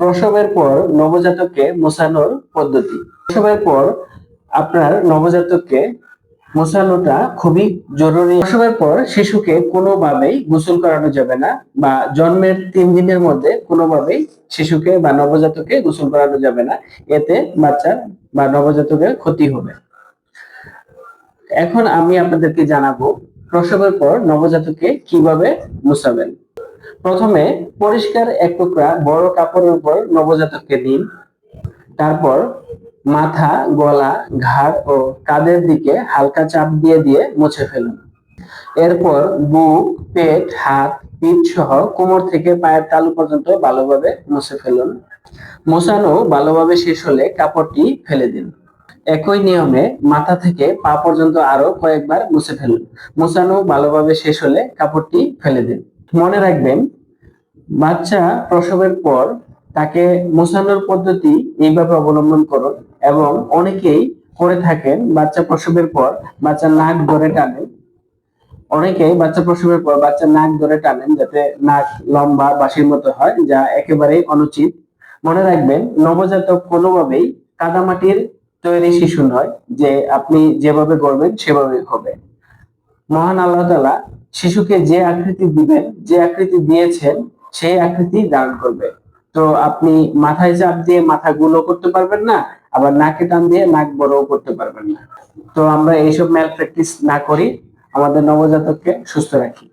প্রসবের পর নবজাতককে মোছানোর পদ্ধতি। প্রসবের পর আপনার নবজাতককে মোছানোটা খুবই জরুরি। প্রসবের পর শিশুকে কোনোভাবেই গোসল করানো যাবে না বা জন্মের তিন দিনের মধ্যে কোনোভাবেই শিশুকে বা নবজাতককে গোসল করানো যাবে না। এতে বাচ্চার বা নবজাতকের ক্ষতি হবে। এখন আমি আপনাদেরকে জানাব প্রসবের পর নবজাতককে কীভাবে মুছাবেন। প্রথমে পরিষ্কার এক টুকরা বড় কাপড়ের উপর নবজাতককে দিন। তারপর মাথা, গলা, ঘাড় ও কাঁধের দিকে হালকা চাপ দিয়ে দিয়ে মুছে ফেলুন। এরপর বুক, পেট, হাত, পিঠ সহ কোমর থেকে পায়ের তালু পর্যন্ত ভালোভাবে মুছে ফেলুন। মোছানো ভালোভাবে শেষ হলে কাপড়টি ফেলে দিন। একই নিয়মে মাথা থেকে পা পর্যন্ত আরও কয়েকবার মুছে ফেলুন। মোছানো ভালোভাবে শেষ হলে কাপড়টি ফেলে দিন। মনে রাখবেন, বাচ্চা প্রসবের পর তাকে মোছানোর পদ্ধতি এইভাবে অবলম্বন করুন এবং অনেকেই করে থাকেন বাচ্চা প্রসবের পর বাচ্চা নাক ধরে টানেন। অনেকেই বাচ্চা প্রসবের পর বাচ্চা নাক ধরে টানেন যাতে নাক লম্বা, বাঁশির মতো হয়, যা একেবারেই অনুচিত। মনে রাখবেন, নবজাতক কোনোভাবেই কাদামাটির তৈরি শিশু নয় যে আপনি যেভাবে গড়বেন সেভাবেই হবে। মহান আল্লাহ তাআলা শিশুকে যে আকৃতি দিবেন, যে আকৃতি দিয়েছেন, সেই আকৃতি দান করবে। তো আপনি মাথায় চাপ দিয়ে মাথা গুলো করতে পারবেন না, আবার নাকে টান দিয়ে নাক বড়ও করতে পারবেন না। তো আমরা এইসব ম্যাল প্র্যাকটিস না করি। আমাদের নবজাতককে সুস্থ রাখি।